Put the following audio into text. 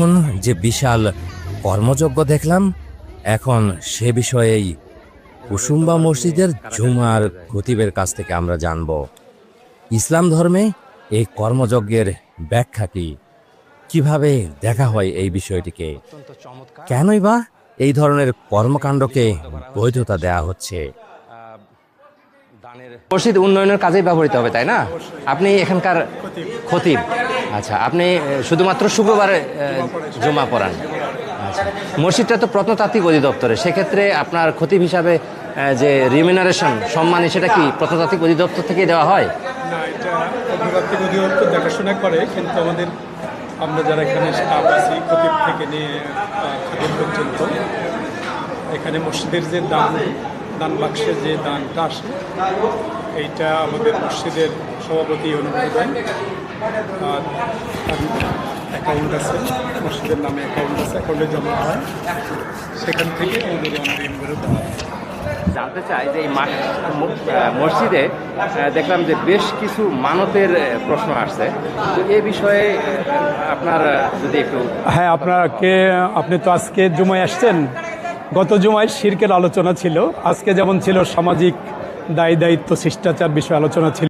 এখন যে বিশাল কর্মযজ্ঞ দেখলাম, এখন সে বিষয়েই কুসুম্বা মসজিদের জুমার খতিবের কাছ থেকে আমরা জানব। ইসলাম ধর্মে এই কর্মযজ্ঞের ব্যাখ্যা কি? কীভাবে দেখা হয় এই বিষয়টিকে? কেনই বা এই ধরনের কর্মকাণ্ডকে বৈধতা দেয়া হচ্ছে? মসজিদ উন্নয়নের কাজেই ব্যবহৃত হবে, তাই না? আপনি এখানকার খতিব। আচ্ছা আপনি শুধুমাত্র শুক্রবারে জমা পড়ান। আচ্ছা মসজিদটা তো প্রত্নতাত্ত্বিক অধিদপ্তরে, সেক্ষেত্রে আপনার খতিব হিসাবে যে রিমিনারেশন সম্মান সেটা কি প্রত্নতাত্ত্বিক অধিদপ্তর থেকে দেওয়া হয়? দেখাশোনা করে, কিন্তু আমাদের, আমরা যারা এখানে থেকে নিয়ে এখানে মসজিদের যে দান দান বাক্সে যে দানটা আসে এইটা আমাদের মসজিদের সভাপতি অনুমতি দেয় আর অ্যাকাউন্ট আছে মসজিদের নামে অ্যাকাউন্ট আছে অ্যাকাউন্টে জমা হয়। সেখান থেকে আমাদের আমাদের ইনভেস্ট দেওয়া হয়। জানতে চাই যে এই মসজিদে দেখলাম যে বেশ কিছু মানতের প্রশ্ন আসছে। তো এ বিষয়ে আপনার যদি একটু হ্যাঁ আপনাকে আপনি তো আজকে জুমায় আসছেন? গত জুমায় শির্কের আলোচনা ছিল। আজকে যেমন ছিল সামাজিক দায়ী দায়িত্ব শিষ্টাচার বিষয়ে আলোচনা ছিল।